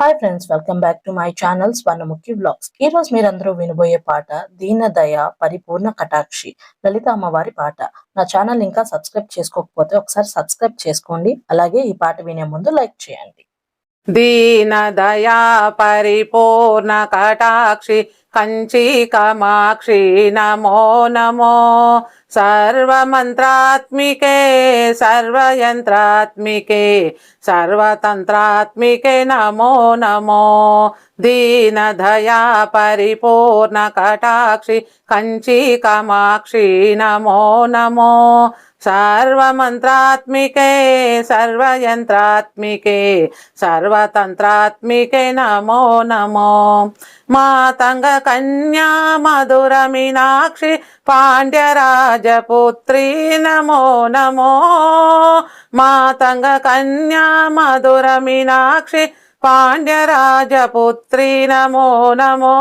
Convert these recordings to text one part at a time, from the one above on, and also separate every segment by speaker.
Speaker 1: Hi friends welcome back to my channel Swarnamukhi blogs ఈ రోజు మీరందరూ వినబోయే పాట దీనదయ పరిపూర్ణ కటాక్షి లలిత అమ్మవారి పాట. నా ఛానల్ ఇంకా సబ్స్క్రైబ్ చేసుకోకపోతే ఒకసారి సబ్స్క్రైబ్ చేసుకోండి. అలాగే ఈ పాట వినే ముందు లైక్ చేయండి.
Speaker 2: దీన దయా పరిపూర్ణ కటాక్షి కంచి కమాక్షి నమో నమో సర్వమంత్రాత్మికే సర్వయంత్రాత్మికే సర్వతంత్రాత్మికే నమో నమో దీన దయా సర్వమంత్రాత్మికే సర్వయంత్రాత్మికే సర్వతంత్రాత్మికే నమో నమో. మాతంగ కన్యా మధుర మీనాక్షి పాండ్యరాజపుత్రి నమో నమో. మాతంగ కన్యా మధుర మీనాక్షి పాండ్యరాజపుత్రి నమో నమో.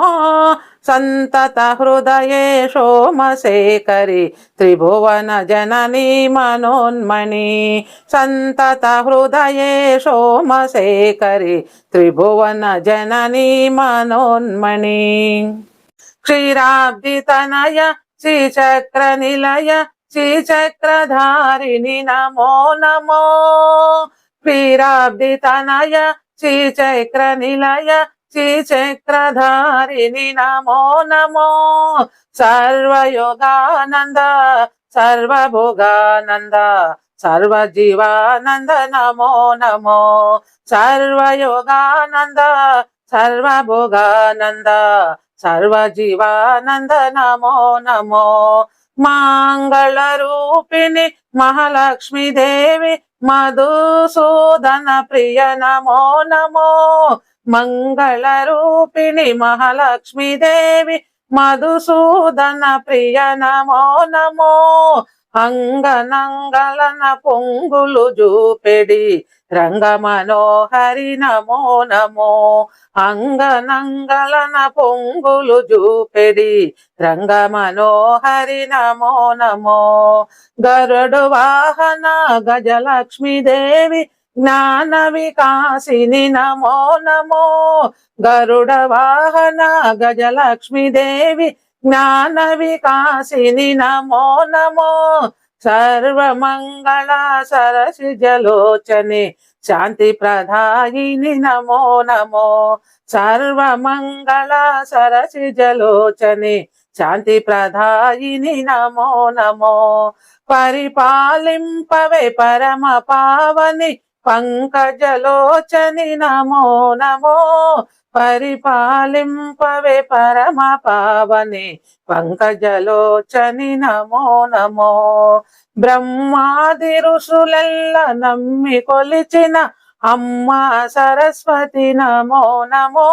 Speaker 2: సంతత హృదయే సోమశేఖరి త్రిభువన జననీ మనోన్మణి. సంతత హృదయే సోమశేఖరి త్రిభువన జననీ మనోన్మణి. క్షీరాబ్దితనయ శ్రీచక్ర నిలయ శ్రీచక్రధారిణి నమో నమో. క్షీరాబ్దితనయ శ్రీచక్ర నిలయ శ్రీచక్రధారిణి నమో నమో సర్వయోగానంద సర్వభోగానంద సర్వజీవానంద నమో నమో సర్వయోగానంద సర్వభోగానంద సర్వజీవానంద నమో నమో మంగళ మహాలక్ష్మీదేవి మధుసూదన ప్రియ నమో నమో. మంగళరూపిణి మహాలక్ష్మీదేవి మధుసూదన ప్రియ నమో నమో. అంగనంగళన పొంగులు జూపెడి రంగ మనోహరి నమో నమో. అంగనంగళన పొంగులు జూపెడి రంగ మనోహరి నమో నమో. గరుడు వాహన గజలక్ష్మీదేవి జ్ఞాన వికాసిని నమో నమో. గరుడ వాహన గజలక్ష్మీదేవి జ్ఞాన వికాసిని నమో నమో. సర్వమంగళ సరసి జలోచనే శాంతి ప్రధాయిని నమో నమో. సర్వమంగళ సరసి జలోచనే శాంతి ప్రధాయిని నమో నమో. పరిపాలింపవే పరమ పావని పంకజలోచని నమో నమో పరిపాలింపవే పరమ పావని. పంకజలోచని నమో నమో బ్రహ్మాది ఋషులెల్ల నమ్మి కొలిచిన అమ్మ సరస్వతి నమో నమో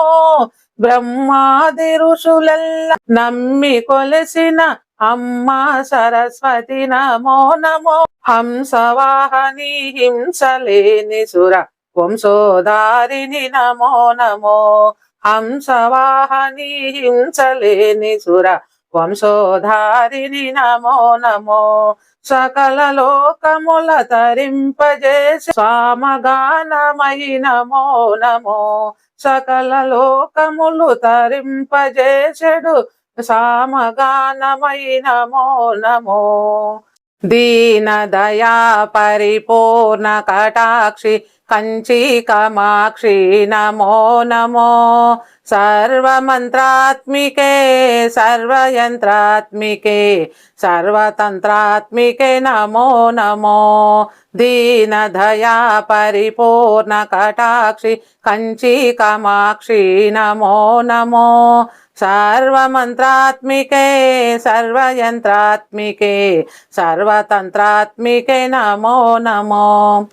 Speaker 2: బ్రహ్మాది ఋషులెల్ల నమ్మి కొలిసిన అమ్మ సరస్వతి నమో నమో. హంసవాహని హింసలేని సుర వంశోదారిని నమో నమో. హంసవాహని హింసలేని సుర వంశోధారిని నమో నమో. సకల లోకముల తరింపజేసి స్వామగానమయి నమో నమో. సకల లోకములు తరింపజేసెడు సామగానమయి నమో నమో. దీన దయా పరిపూర్ణ కటాక్షి కంచి కమాక్షి నమో నమో. సర్వమంత్రాత్మికే సర్వయంత్రాత్మికే సర్వతంత్రాత్మికే నమో నమో. దీనదయా పరిపూర్ణ కటాక్షి కంచి కమాక్షి నమో నమో. సర్వమంత్రాత్మికే సర్వయంత్రాత్మికే సర్వతంత్రాత్మికే నమో నమో.